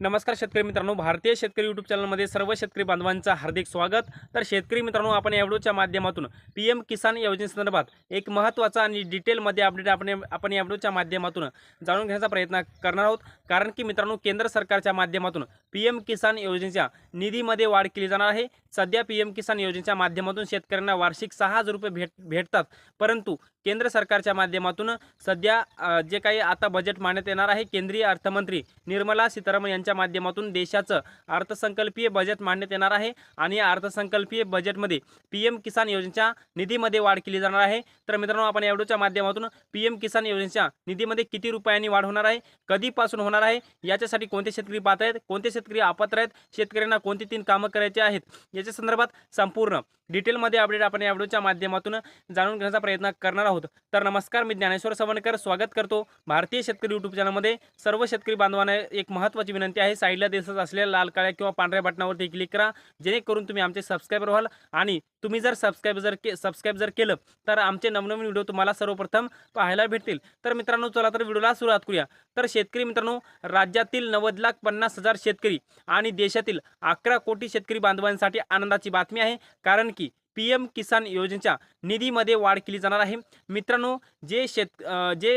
नमस्कार शेतकरी मित्रांनो भारतीय शेतकरी यूट्यूब चॅनलमध्ये सर्व शेतकरी बांधवांचं हार्दिक स्वागत. तर शेतकरी मित्रांनो आपण या व्हिडिओच्या माध्यमातून पी एम किसान योजनेसंदर्भात एक महत्त्वाचा आणि डिटेलमध्ये अपडेट आपण आपण या व्हिडिओच्या माध्यमातून जाणून घेण्याचा प्रयत्न करणार आहोत. कारण की मित्रांनो केंद्र सरकारच्या माध्यमातून पी एम किसान योजनेच्या निधीमध्ये वाढ केली जाणार आहे. सध्या पी एम किसान योजनेच्या माध्यमातून शेतकऱ्यांना वार्षिक सहा हजार रुपये भेट भेटतात. परंतु केंद्र सरकारच्या माध्यमातून सध्या जे काही आता बजेट मांडण्यात येणार आहे केंद्रीय अर्थमंत्री निर्मला सीतारामन यांच्या माध्यमातून देशाचं अर्थसंकल्पीय बजेट मांडण्यात येणार आहे आणि या अर्थसंकल्पीय बजेटमध्ये पी एम किसान योजनेच्या निधीमध्ये वाढ केली जाणार आहे. तर मित्रांनो आपण एवढ्याच्या माध्यमातून पी एम किसान योजनेच्या निधीमध्ये किती रुपयांनी वाढ होणार आहे कधीपासून होणार आहे याच्यासाठी कोणते शेतकरी पात्र आहेत कोणते शेतकरी अपात्र आहेत शेतकऱ्यांना कोणती तीन कामं करायची आहेत याच्या संदर्भात संपूर्ण डिटेलमध्ये अपडेट आपण या व्हिडिओच्या माध्यमातून जाणून घेण्याचा प्रयत्न करणार आहोत. तर नमस्कार मी ज्ञानेश्वर सवणकर स्वागत करतो भारतीय शेतकरी यूट्यूब चॅनलमध्ये सर्व शेतकरी बांधवांना एक महत्त्वाची विनंती आहे साईडला दिसत असलेल्या लाल काळ्या किंवा पांढऱ्या बटनावरती क्लिक करा जेणेकरून तुम्ही आमचे सबस्क्रायबर व्हाल आणि तुम्ही जर सबस्क्राईब जर के सबस्क्राईब जर केलं तर आमचे नवनवीन व्हिडिओ तुम्हाला सर्वप्रथम पाहायला भेटतील. तर मित्रांनो चला तर व्हिडिओला सुरुवात करूया. तर शेतकरी मित्रांनो राज्यातील नव्वद लाख पन्नास हजार शेतकरी आणि देशातील अकरा कोटी शेतकरी बांधवांसाठी आनंदाची बातमी आहे. कारण की पी एम किसान योजनेच्या निधीमध्ये वाढ केली जाणार आहे. मित्रांनो जे शेत जे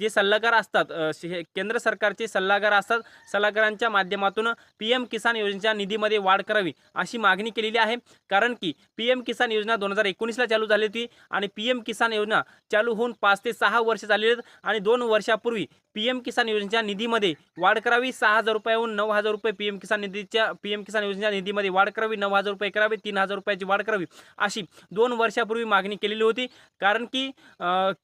जे सल्लागार असतात शे- केंद्र सरकारचे सल्लागार असतात सल्लागारांच्या माध्यमातून पी एम किसान योजनेच्या निधीमध्ये वाढ करावी अशी मागणी केलेली आहे. कारण की पी एम किसान योजना दोन हजार एकोणीसला चालू झाली होती आणि पी एम किसान योजना चालू होऊन पाच ते सहा वर्ष झालेली आहेत आणि दोन वर्षापूर्वी पी एम किसान योजनेच्या निधीमध्ये वाढ करावी सहा हजार रुपयाहून नऊ हजार रुपये पी एम किसान निधीच्या पी एम किसान योजनेच्या निधीमध्ये वाढ करावी नऊ हजार रुपये करावे तीन हजार रुपयाची वाढ करावी. अशी दोन वर्षापूर्वी मागणी केलेली होती. कारण की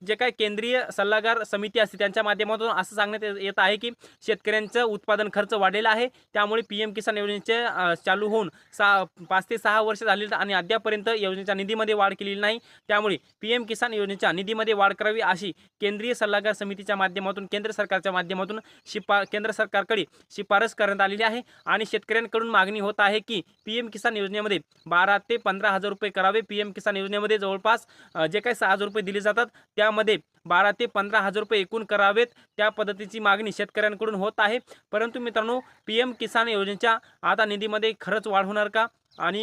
जे काय केंद्रीय सल्लागार समिती असते त्यांच्या माध्यमातून असं सांगण्यात येत आहे की शेतकऱ्यांचं उत्पादन खर्च वाढलेला आहे. त्यामुळे पी एम किसान योजनेचे चालू होऊन सहा पाच ते सहा वर्ष झालेली आणि अद्यापर्यंत योजनेच्या निधीमध्ये वाढ केलेली नाही. त्यामुळे पी एम किसान योजनेच्या निधीमध्ये वाढ करावी अशी केंद्रीय सल्लागार समितीच्या माध्यमातून केंद्र सरकारच्या माध्यमातून शिफा केंद्र सरकारकडे शिफारस करण्यात आलेली आहे. आणि शेतकऱ्यांकडून मागणी होत आहे की पी एम किसान योजनेमध्ये बारा ते पंधरा हजार रुपये करावे. पी एम किसान योजनेमध्ये जवळपास जे काही सहा हजार रुपये दिले जातात त्यामध्ये बारा ते पंधरा हजार रुपये एकूण करावेत. त्या पद्धतीची मागणी शेतकऱ्यांकडून होत आहे. परंतु मित्रांनो पी एम किसान योजनेच्या आता निधीमध्ये खरंच वाढ होणार का? आणि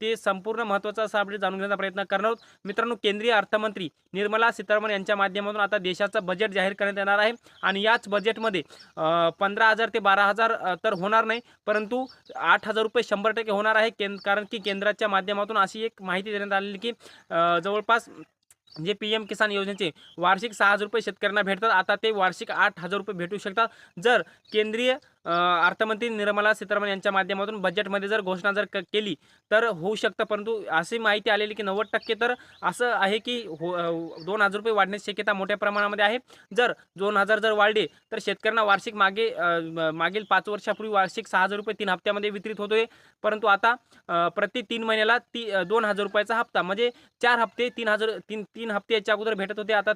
ते संपूर्ण महत्त्वाचा असा अपडेट जाणून घेण्याचा प्रयत्न करणार आहोत. मित्रांनो केंद्रीय अर्थमंत्री निर्मला सीतारामन यांच्या माध्यमातून आता देशाचं बजेट जाहीर करण्यात येणार आहे. आणि याच बजेटमध्ये पंधरा हजार ते बारा हजार तर होणार नाही. परंतु आठ हजार रुपये शंभर टक्के होणार आहे. केंद कारण की केंद्राच्या माध्यमातून अशी एक माहिती देण्यात आलेली की जवळपास जे पी एम किसान योजनेचे वार्षिक सहा हजार रुपये शेतकऱ्यांना भेटतात. आता ते वार्षिक आठ हजार रुपये भेटू शकतात. जर केंद्रीय अर्थमंत्री निर्मला सीतारामन यांच्या माध्यमातून बजेटमध्ये जर घोषणा जर केली तर होऊ शकतं. परंतु अशी माहिती आलेली की नव्वद टक्के तर असं आहे की हो दोन हजार रुपये वाढण्याची शक्यता मोठ्या प्रमाणामध्ये आहे. जर दोन हजार जर वाढले तर शेतकऱ्यांना वार्षिक मागे मागील पाच वर्षापूर्वी वार्षिक सहा हजार रुपये तीन हप्त्यामध्ये वितरित होतोय. परंतु आता प्रति तीन महिन्याला ती दोन हजार रुपयाचा हप्ता म्हणजे चार हप्ते तीन हजार तीन तीन हप्ते याच्या अगोदर भेटत होते. आता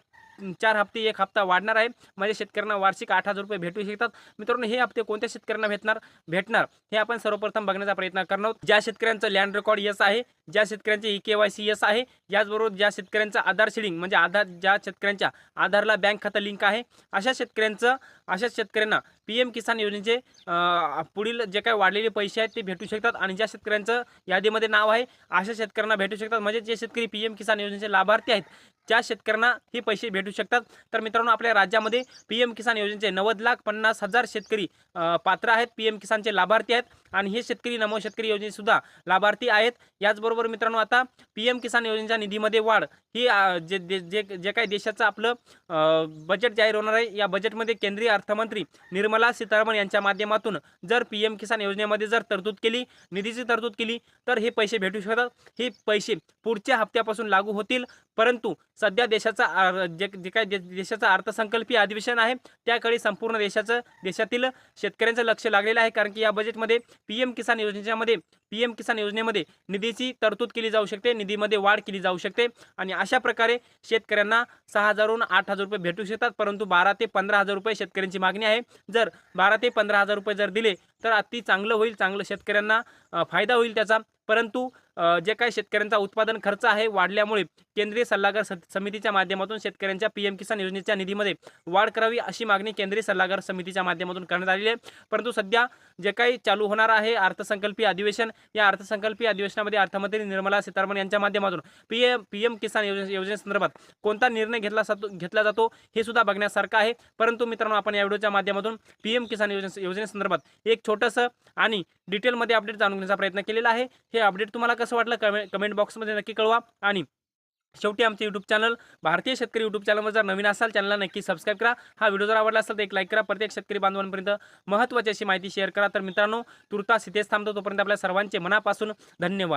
चार हप्ते एक हप्ता वाढणार आहे. म्हणजे शेतकऱ्यांना वार्षिक आठ हजार रुपये भेटू शकतात. मित्रांनो हे हप्ते कोणत्या शेतकऱ्यांना भेटणार? भेटणार हे आपण सर्वप्रथम बघण्याचा प्रयत्न करणार ज्या शेतकऱ्यांचं लँड रेकॉर्ड यस आहे ज्या शेतकऱ्यांचे E K Y C yes आहे याचबरोबर ज्या शेतकऱ्यांचं आधार शेडिंग म्हणजे आधार ज्या शेतकऱ्यांच्या आधारला बँक खातं लिंक आहे अशा शेतकऱ्यांचं अशा शेतकऱ्यांना पी एम किसान योजनेचे पुढील जे काही वाढलेले पैसे आहेत ते भेटू शकतात आणि ज्या शेतकऱ्यांचं यादीमध्ये नाव आहे अशा शेतकऱ्यांना भेटू शकतात. म्हणजे जे शेतकरी पी एम किसान योजनेचे लाभार्थी आहेत त्या शेतकऱ्यांना हे पैसे भेटू शकतात. तर मित्रांनो आपल्या राज्यामध्ये पी एम किसान योजनेचे नव्वद लाख पन्नास हजार शेतकरी पात्र आहेत पी एम किसानचे लाभार्थी आहेत. आणि हे शेतकरी नमो शेतकरी योजनेसुद्धा लाभार्थी आहेत. याचबरोबर मित्रांनो आता पी एम किसान योजनेच्या निधीमध्ये वाढ. ही जे जे जे काही देशाचं आपलं बजेट जाहीर होणार आहे या बजेटमध्ये केंद्रीय अर्थमंत्री निर्मला सीतारामन यांच्या माध्यमातून जर पी एम किसान योजनेमध्ये जर तरतूद केली निधीची तरतूद केली तर हे पैसे भेटू शकतात. हे पैसे पुढच्या हप्त्यापासून लागू होतील. परंतु सध्या देशाचा जे जे काय दे- देशाचं अर्थसंकल्पीय अधिवेशन आहे त्याकडे संपूर्ण देशाचं देशातील शेतकऱ्यांचं लक्ष लागलेलं आहे कारण की या बजेटमध्ये पी एम किसान योजनेच्यामध्ये पी एम किसान योजनेमध्ये निधीची तरतूद केली जाऊ शकते निधीमध्ये वाढ केली जाऊ शकते आणि अशा प्रकारे शेतकऱ्यांना सहा हजारहून आठ हजार रुपये भेटू शकतात परंतु बारा ते पंधरा हजार रुपये शेतकऱ्यांची मागणी आहे. जर बारा ते पंधरा हजार रुपये जर दिले तर अति चांगलं होईल चांगलं शेतकऱ्यांना फायदा होईल त्याचा. परंतु जे काही शेतकऱ्यांचा उत्पादन खर्च आहे वाढल्यामुळे केंद्रीय सल्लागार स- समितीच्या माध्यमातून शेतकऱ्यांच्या पीएम किसान योजनेच्या निधीमध्ये वाढ करावी अशी मागणी केंद्रीय सल्लागार समितीच्या माध्यमातून करण्यात आलेली आहे. परंतु सध्या जे काही चालू होणार आहे अर्थसंकल्पीय अधिवेशन या अर्थसंकल्पीय अधिवेशनामध्ये अर्थमंत्री निर्मला सीतारामन यांच्या माध्यमातून P M P M Kisan योजने योजनेसंदर्भात कोणता निर्णय घेतला जातो घेतला जातो हे सुद्धा बघण्यासारखं आहे. परंतु मित्रांनो आपण या व्हिडिओच्या माध्यमातून पी एम किसान योजने योजनेसंदर्भात एक छोटंसं आणि डिटेलमध्ये अपडेट जाणून घेण्याचा प्रयत्न केलेला आहे. हे अपडेट तुम्हाला कसं वाटलं कमे कमेंट बॉक्समध्ये नक्की कळवा. आणि शेवटी आमचे यूट्यूब चॅनल भारतीय शेतकरी यूट्यूब चॅनलवर जर नवीन असाल चॅनलला नक्की सबस्क्राईब करा. हा व्हिडिओ जर आवडला असेल तर एक लाईक करा. प्रत्येक शेतकरी बांधवांपर्यंत महत्त्वाची अशी माहिती शेअर करा. तर मित्रांनो तुर्तास इथेच थांबतो. तोपर्यंत आपल्या सर्वांचे मनापासून धन्यवाद.